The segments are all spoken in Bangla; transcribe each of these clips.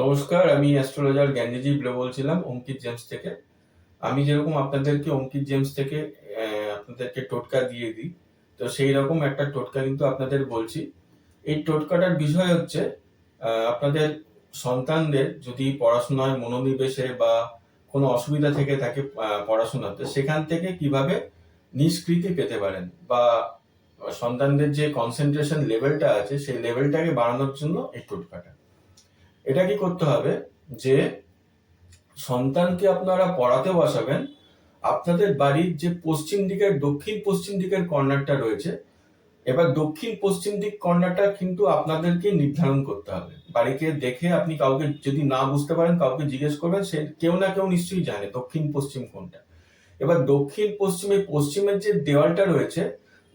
নমস্কার, আমি অ্যাস্ট্রোলজার জ্ঞানজি ব্লে বলছিলাম, অঙ্কিত জেমস থেকে। আমি যেরকম আপনাদেরকে অঙ্কিত জেমস থেকে আপনাদেরকে টোটকা দিয়ে দিই, তো সেই রকম একটা টোটকা কিন্তু আপনাদের বলছি। এই টোটকাটার বিষয় হচ্ছে আপনাদের সন্তানদের যদি পড়াশোনায় মনোনিবেশে বা কোনো অসুবিধা থেকে থাকে পড়াশোনাতে, সেখান থেকে কীভাবে নিষ্কৃতি পেতে পারেন বা সন্তানদের যে কনসেন্ট্রেশন লেভেলটা আছে, সেই লেভেলটাকে বাড়ানোর জন্য এই টোটকাটা। এটা কি করতে হবে? যে সন্তানকে আপনারা পড়াতে বসাবেন, আপনাদের বাড়ির যে পশ্চিম দিকের, দক্ষিণ পশ্চিম দিকের কর্নারটা রয়েছে, এবার দক্ষিণ পশ্চিম দিক কর্নারটা কিন্তু আপনাদেরকে নির্ধারণ করতে হবে। বাড়িকে দেখে আপনি কাউকে যদি না বুঝতে পারেন, কাউকে জিজ্ঞেস করবেন, সে কেউ না কেউ নিশ্চয়ই জানে দক্ষিণ পশ্চিম কোনটা। এবার দক্ষিণ পশ্চিমে পশ্চিমের যে দেওয়ালটা রয়েছে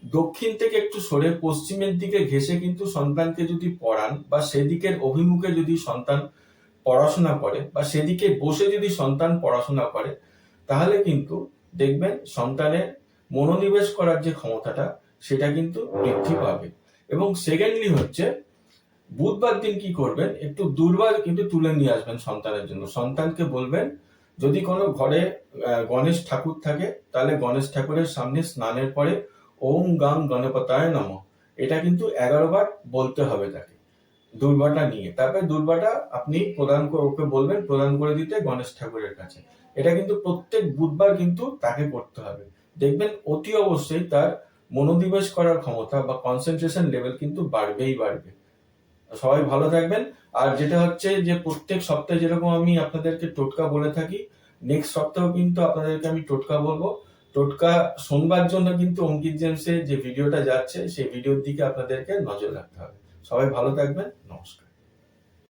দক্ষিণ থেকে একটু সরে পশ্চিমের দিকে ঘেসে কিন্তু সন্তানকে যদি পড়ান বা সেদিকের অভিমুখে যদি সন্তান পড়াশোনা করে বা সেদিকে বসে যদি সন্তান পড়াশোনা করে, তাহলে কিন্তু দেখবেন সন্তানের মনোনিবেশ করার যে ক্ষমতাটা, সেটা কিন্তু বৃদ্ধি পাবে। এবং সেকেন্ডলি হচ্ছে, বুধবার দিন কি করবেন? একটু দুর্বার কিন্তু তুলে নিয়ে আসবেন সন্তানের জন্য। সন্তানকে বলবেন, যদি কোনো ঘরে গণেশ ঠাকুর থাকে, তাহলে গণেশ ঠাকুরের সামনে স্নানের পরে ওম গাং গণপতায় নম। এটা কিন্তু এগারো বার বলতে হবে তাকে। দুর্বাটা নিয়ে। তারপরে দুর্বাটা আপনি প্রদান করে ওকে বলবেন, প্রদান করে দিতে গণেশ ঠাকুরের কাছে। এটা কিন্তু প্রত্যেক বুধবার কিন্তু তাকে করতে হবে। দেখবেন অতি অবশ্যই তার মনোনিবেশ করার ক্ষমতা বা কনসেন্ট্রেশন লেভেল কিন্তু বাড়বেই বাড়বে। সবাই ভালো থাকবেন। আর যেটা হচ্ছে যে প্রত্যেক সপ্তাহে যেরকম আমি আপনাদেরকে টোটকা বলে থাকি নেক্সট সপ্তাহ কিন্তু আপনাদেরকে আমি টোটকা বলব। টোটকা শোনবার জন্য কিন্তু অঙ্কিত জেমসের যে ভিডিওটা যাচ্ছে, সেই ভিডিওর দিকে আপনাদেরকে নজর রাখতে হবে। সবাই ভালো থাকবেন, নমস্কার।